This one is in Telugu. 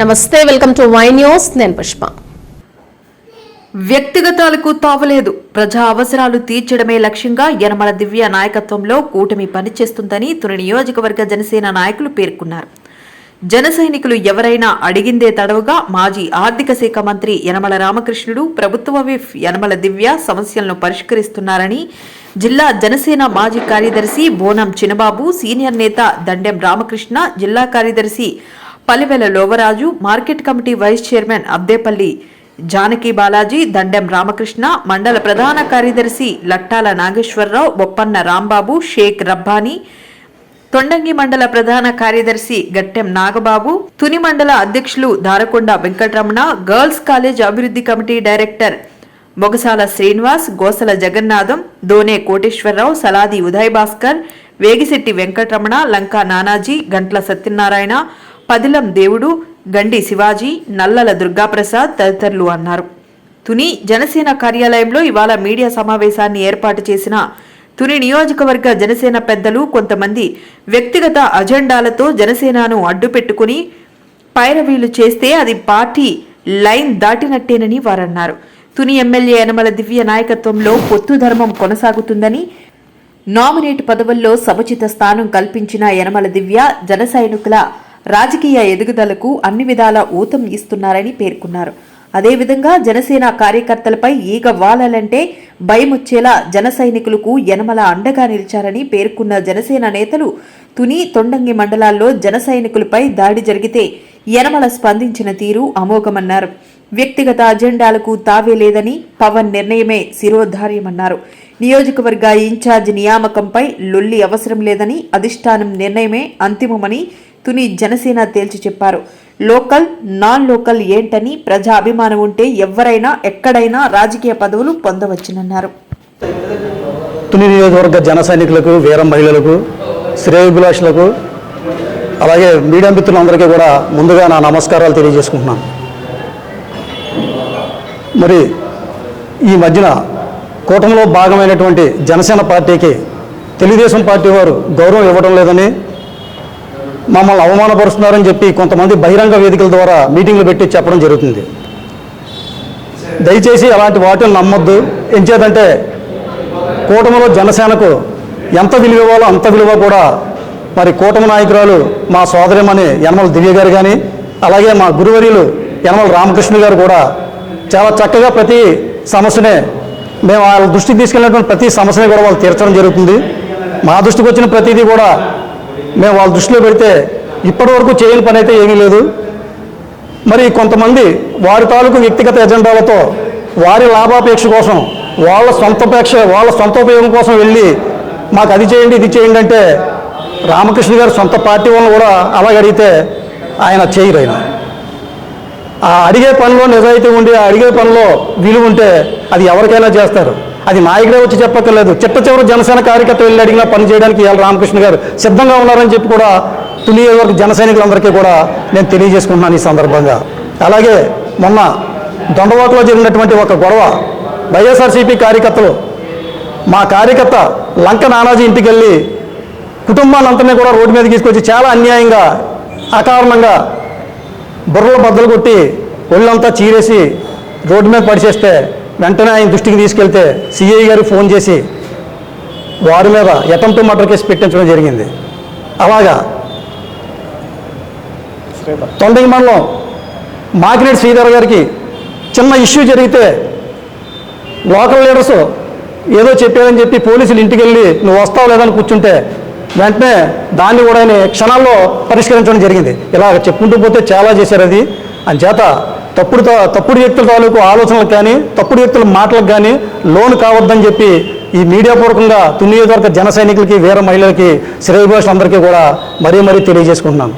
నమస్తే వెల్కమ్ టు వై న్యూస్. నేను పుష్ప. వ్యక్తిగతాలకు తావలేదు. ప్రజా అవసరాలు తీర్చడమే లక్ష్యంగా యనమల దివ్య నాయకత్వంలో కూటమి పనిచేస్తుందని తుని నియోజకవర్గ జనసేన నాయకులు పేర్కొన్నారు. జన సైనికులు ఎవరైనా అడిగిందే తడవుగా మాజీ ఆర్థిక శాఖ మంత్రి యనమల రామకృష్ణుడు ప్రభుత్వ విఫ్ యనమల దివ్య సమస్యలను పరిష్కరిస్తున్నారని జిల్లా జనసేన మాజీ కార్యదర్శి బోనం చినబాబు సీనియర్ నేత దండెం రామకృష్ణ జిల్లా కార్యదర్శి Palivela Lovaraju market committee vice chairman Abdepalli Janaki Balaji Dandem Ramakrishna మండల ప్రధాన కార్యదర్శి లట్టాల నాగేశ్వరరావు బొప్పన్న రాంబాబు షేక్ రబ్బానీ తొండంగి మండల ప్రధాన కార్యదర్శి గట్టెం నాగబాబు తుని మండల అధ్యక్షులు దారకొండ వెంకటరమణ గర్ల్స్ కాలేజ్ అభివృద్ధి కమిటీ డైరెక్టర్ మొగసాల శ్రీనివాస్ గోసల జగన్నాథం దోనే కోటేశ్వరరావు సలాది ఉదయ్ భాస్కర్ వేగిశెట్టి వెంకటరమణ లంకా నానాజీ గంట్ల సత్యనారాయణ పదిలం దేవుడు గండి శివాజీ నల్లల దుర్గాప్రసాద్ తదితరులు అన్నారు. తుని జనసేన కార్యాలయంలో ఇవాళ మీడియా సమావేశాన్ని ఏర్పాటు చేసిన తుని నియోజకవర్గ జనసేన పెద్దలు కొంతమంది వ్యక్తిగత అజెండాలతో జనసేనను అడ్డుపెట్టుకుని పైరవీలు చేస్తే అది పార్టీ లైన్ దాటినట్టేనని వారన్నారు. తుని ఎమ్మెల్యే యనమల దివ్య నాయకత్వంలో పొత్తు ధర్మం కొనసాగుతుందని నామినేట్ పదవుల్లో సముచిత స్థానం కల్పించిన యనమల దివ్య జన సైనికుల రాజకీయ ఎదుగుదలకు అన్ని విధాల ఊతం ఇస్తున్నారని పేర్కొన్నారు. అదేవిధంగా జనసేన కార్యకర్తలపై ఈగ వాలాలంటే భయమొచ్చేలా జన సైనికులకు యనమల అండగా నిలిచారని పేర్కొన్న జనసేన నేతలు తుని తొండంగి మండలాల్లో జన సైనికులపై దాడి జరిగితే యనమల స్పందించిన తీరు అమోఘమన్నారు. వ్యక్తిగత అజెండాలకు తావే లేదని పవన్ నిర్ణయమే శిరోధార్యమన్నారు. నియోజకవర్గ ఇన్ఛార్జ్ నియామకంపై లొల్లి అవసరం లేదని అధిష్టానం నిర్ణయమే అంతిమమని తుని జనసేన తేల్చి చెప్పారు. లోకల్ నాన్ లోకల్ ఏంటని ప్రజా అభిమానం ఉంటే ఎవరైనా ఎక్కడైనా రాజకీయ పదవులు పొందవచ్చునన్నారు. తుని నియోజకవర్గ జన సైనికులకు వీర మహిళలకు శ్రేయభిలాషులకు అలాగే మీడియా మిత్రులందరికీ కూడా ముందుగా నా నమస్కారాలు తెలియజేసుకుంటున్నాను. మరి ఈ మధ్యన కూటమిలో భాగమైనటువంటి జనసేన పార్టీకి తెలుగుదేశం పార్టీ వారు గౌరవం ఇవ్వడం లేదని మమ్మల్ని అవమానపరుస్తున్నారని చెప్పి కొంతమంది బహిరంగ వేదికల ద్వారా మీటింగ్లు పెట్టి చెప్పడం జరుగుతుంది. దయచేసి అలాంటి వాటిని నమ్మొద్దు. ఎంచేదంటే కూటమిలో జనసేనకు ఎంత విలువ ఇవ్వాలో అంత విలువ కూడా మరి కూటమి నాయకురాలు మా సోదరిమణి యనమల దివ్య గారు కానీ అలాగే మా గురువర్యులు యనమల రామకృష్ణ గారు కూడా చాలా చక్కగా ప్రతి సమస్యనే మేము వాళ్ళ దృష్టికి తీసుకెళ్ళినటువంటి ప్రతి సమస్యని కూడా వాళ్ళు తీర్చడం జరుగుతుంది. మా దృష్టికి వచ్చిన ప్రతిదీ కూడా మేము వాళ్ళ దృష్టిలో పెడితే ఇప్పటివరకు చేయని పని అయితే ఏమీ లేదు. మరి కొంతమంది వారి తాలూకు వ్యక్తిగత ఎజెండాలతో వారి లాభాపేక్ష కోసం వాళ్ళ సొంతపేక్ష వాళ్ళ సొంత ఉపయోగం కోసం వెళ్ళి మాకు అది చేయండి ఇది చేయండి అంటే రామకృష్ణ గారు సొంత పార్టీ వాళ్ళని కూడా అలాగడిగితే ఆయన చేయరు ఆయన. ఆ అడిగే పనిలో నిజాయితీ ఉండి ఆ అడిగే పనిలో విలువ ఉంటే అది ఎవరికైనా చేస్తారు. అది నాయకుడే వచ్చి చెప్పక్కర్లేదు. చిట్ట చివరి జనసేన కార్యకర్త వెళ్ళి అడిగినా పని చేయడానికి ఇవాళ రామకృష్ణ గారు సిద్ధంగా ఉన్నారని చెప్పి కూడా తుని వరకు జన సైనికులందరికీ కూడా నేను తెలియజేసుకుంటున్నాను ఈ సందర్భంగా. అలాగే మొన్న దొండవాకలో జరిగినటువంటి ఒక గొడవ వైఎస్ఆర్సీపీ కార్యకర్తలు మా కార్యకర్త లంక నానాజీ ఇంటికి వెళ్ళి కుటుంబాలంతనే కూడా రోడ్డు మీద తీసుకొచ్చి చాలా అన్యాయంగా అకారణంగా బుర్రలో బద్దలు కొట్టి ఒళ్ళంతా చీరేసి రోడ్డు మీద పడిచేస్తే వెంటనే ఆయన దృష్టికి తీసుకెళ్తే సిఐ గారు ఫోన్ చేసి వారి మీద ఎటంటూ మర్డర్ కేసు పెట్టించడం జరిగింది. అలాగా తొండగి మండలం మాకినేటి శ్రీధర్ గారికి చిన్న ఇష్యూ జరిగితే లోకల్ లీడర్స్ ఏదో చెప్పారని చెప్పి పోలీసులు ఇంటికి వెళ్ళి నువ్వు వస్తావు లేదని కూర్చుంటే వెంటనే దాన్ని కూడా ఆయన క్షణాల్లో పరిష్కరించడం జరిగింది. ఇలా చెప్పుకుంటూ పోతే చాలా చేశారు అది. అంచేత తప్పుడు తప్పుడు వ్యక్తుల తాలూకు ఆలోచనలకు కానీ తప్పుడు వ్యక్తుల మాటలకు కానీ లోన్ కావద్దని చెప్పి ఈ మీడియా పూర్వకంగా తుని వర్గ జన సైనికులకి వీర మహిళలకి శ్రేయభాషలందరికీ కూడా మరీ మరీ తెలియజేసుకుంటున్నాను.